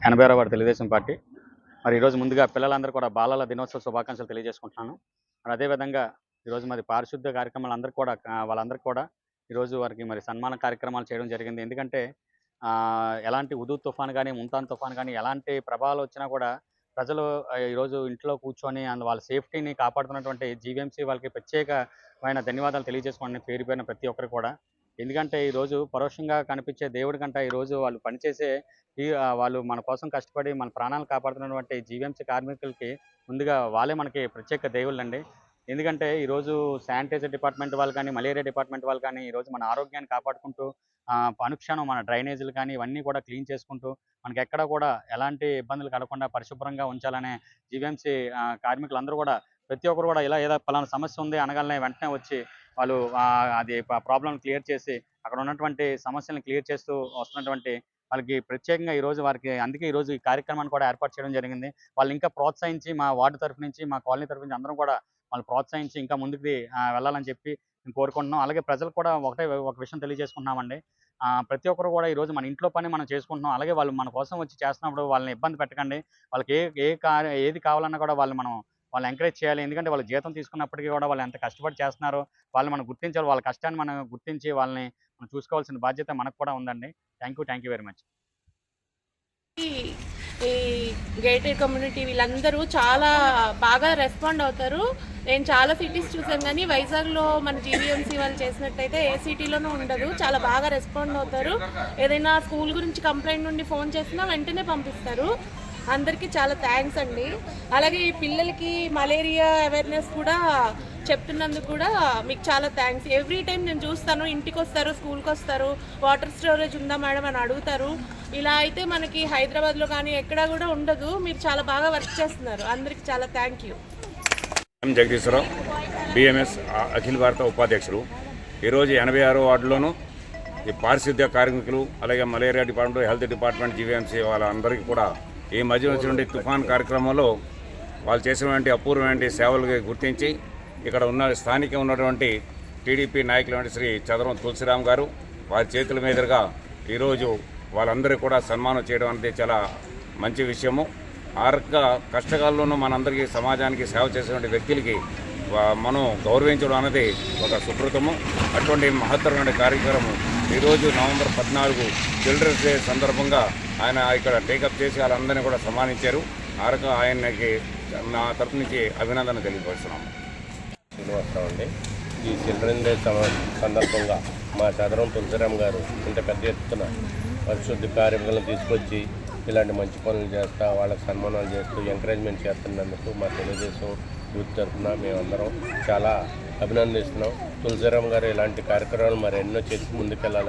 ఎనభై ఆరో తెలుగుదేశం పార్టీ. మరి ఈరోజు ముందుగా పిల్లలందరూ కూడా బాలల దినోత్సవ శుభాకాంక్షలు తెలియజేసుకుంటున్నాను. మరి అదేవిధంగా ఈరోజు మరి పారిశుద్ధ కార్యక్రమాలు అందరూ కూడా వాళ్ళందరూ కూడా ఈరోజు వారికి మరి సన్మాన కార్యక్రమాలు చేయడం జరిగింది. ఎందుకంటే ఆ, ఎలాంటి ఉదు తుఫాన్ కానీ ముంతాన్ తుఫాన్ కానీ ఎలాంటి ప్రభావాలు వచ్చినా కూడా ప్రజలు ఈరోజు ఇంట్లో కూర్చొని అందు వాళ్ళ సేఫ్టీని కాపాడుతున్నటువంటి జీవీఎంసీ వాళ్ళకి ప్రత్యేకమైన ధన్యవాదాలు తెలియజేసుకోండి పేరు పేరున ప్రతి ఒక్కరు కూడా ఎందుకంటే ఈరోజు పరోక్షంగా కనిపించే దేవుడి కంటే ఈరోజు వాళ్ళు పనిచేసే ఈ వాళ్ళు మన కోసం కష్టపడి మన ప్రాణాలు కాపాడుతున్నటువంటి జీవీఎంసీ కార్మికులకి ముందుగా వాళ్ళే మనకి ప్రత్యేక దేవుళ్ళండి. ఎందుకంటే ఈరోజు శానిటైజర్ డిపార్ట్మెంట్ వాళ్ళు కానీ మలేరియా డిపార్ట్మెంట్ వాళ్ళు కానీ ఈరోజు మన ఆరోగ్యాన్ని కాపాడుకుంటూ అనుక్షణం మన డ్రైనేజీలు కానీ ఇవన్నీ కూడా క్లీన్ చేసుకుంటూ మనకి ఎక్కడ కూడా ఎలాంటి ఇబ్బందులు కలగకుండా పరిశుభ్రంగా ఉంచాలనే జీవీఎంసీ కార్మికులందరూ కూడా ప్రతి ఒక్కరు కూడా ఇలా ఏదో పలానా సమస్య ఉంది అనగానే వెంటనే వచ్చి వాళ్ళు అది ప్రాబ్లం క్లియర్ చేసి అక్కడ ఉన్నటువంటి సమస్యలను క్లియర్ చేస్తూ వస్తున్నటువంటి వాళ్ళకి ప్రత్యేకంగా ఈ రోజు వారికి అందుకే ఈరోజు ఈ కార్యక్రమాన్ని కూడా ఏర్పాటు చేయడం జరిగింది. వాళ్ళు ఇంకా ప్రోత్సహించి మా వార్డు తరఫు నుంచి మా కాలనీ తరఫు నుంచి అందరం కూడా వాళ్ళు ప్రోత్సహించి ఇంకా ముందుకు వెళ్ళాలని చెప్పి మేము కోరుకుంటున్నాం. అలాగే ప్రజలు కూడా ఒకటే ఒక విషయం తెలియజేసుకుంటున్నామండి. ప్రతి ఒక్కరు కూడా ఈ రోజు మన ఇంట్లో పని మనం చేసుకుంటున్నాం. అలాగే వాళ్ళు మన కోసం వచ్చి చేస్తున్నప్పుడు వాళ్ళని ఇబ్బంది పెట్టకండి. వాళ్ళకి ఏ ఏ ఏది కావాలన్నా కూడా వాళ్ళు మనం వాళ్ళు ఎంకరేజ్ చేయాలి. ఎందుకంటే వాళ్ళు జీతం తీసుకున్నప్పటికీ కూడా వాళ్ళు ఎంత కష్టపడి చేస్తున్నారో వాళ్ళు మనం గుర్తించాలి. వాళ్ళ కష్టాన్ని మనం గుర్తించి వాళ్ళని మనం చూసుకోవాల్సిన బాధ్యత మనకు కూడా ఉందండి. Thank you thank you very much ఈ- ఈ గేటెడ్ కమ్యూనిటీ వీళ్ళందరూ చాలా బాగా రెస్పాండ్ అవుతారు. నేను చాలా సిటీస్ చూసాను కానీ వైజాగ్లో మన జీవీఎంసీ వాళ్ళు చేసినట్టయితే ఏ సిటీలోనూ ఉండదు. చాలా బాగా రెస్పాండ్ అవుతారు. ఏదైనా స్కూల్ గురించి కంప్లైంట్ నుండి ఫోన్ చేసినా వెంటనే పంపిస్తారు. అందరికీ చాలా థ్యాంక్స్ అండి. అలాగే ఈ పిల్లలకి మలేరియా అవేర్నెస్ కూడా చెప్తున్నందుకు కూడా మీకు చాలా థ్యాంక్స్ ఎవ్రీ టైం నేను చూస్తాను ఇంటికి వస్తారు స్కూల్కి వస్తారు వాటర్ స్టోరేజ్ ఉందా మేడం అని అడుగుతారు. ఇలా అయితే మనకి హైదరాబాద్లో కానీ ఎక్కడా కూడా ఉండదు. మీరు చాలా బాగా వర్క్ చేస్తున్నారు. అందరికీ చాలా thank you M Jagadishwararao BMS అఖిల భారత ఉపాధ్యక్షులు. ఈరోజు ఎనభై ఆరో వార్డులోను ఈ పారిశుద్ధ్య కార్మికులు అలాగే malaria department health department GVMC వాళ్ళందరికీ కూడా ఈ మధ్య వచ్చినటువంటి తుఫాన్ కార్యక్రమంలో వాళ్ళు చేసినటువంటి అపూర్వమైన సేవలు గుర్తించి ఇక్కడ ఉన్న స్థానిక ఉన్నటువంటి టీడీపీ నాయకులు శ్రీ చదరం తులసిరామ్ గారు వారి చేతుల మీదుగా ఈరోజు వాళ్ళందరికీ కూడా సన్మానం చేయడం అనేది చాలా మంచి విషయము. ఆ రకంగా కష్టకాలంలోనూ మనందరికీ సమాజానికి సేవ చేసేటువంటి వ్యక్తులకి మనం గౌరవించడం అనేది ఒక సుకృతము. అటువంటి మహత్తరమైన కార్యక్రమం ఈరోజు నవంబర్ పద్నాలుగు చిల్డ్రన్స్ డే సందర్భంగా ఆయన ఇక్కడ టేకప్ చేసి వాళ్ళందరినీ కూడా సన్మానించారు. ఆ రకంగా ఆయనకి నా తరపు నుంచి అభినందన తెలియపరుస్తున్నాము. శ్రీనివాసరావు అండి ఈ చిల్డ్రన్ డే సందర్భంగా మా చదరం తులసిరామ్ గారు ఇంత పెద్ద ఎత్తున పరిశుద్ధి కార్యక్రమాలను తీసుకొచ్చి ఇలాంటి మంచి పనులు చేస్తా వాళ్ళకి సన్మానాలు చేస్తూ ఎంకరేజ్మెంట్ చేస్తున్నందుకు మా తెలుగుదేశం యూత్ తరఫున మేమందరం చాలా అభినందిస్తున్నాం. తులసిరామ్ గారు ఇలాంటి కార్యక్రమాలు మరి ఎన్నో చేసి ముందుకెళ్ళాలని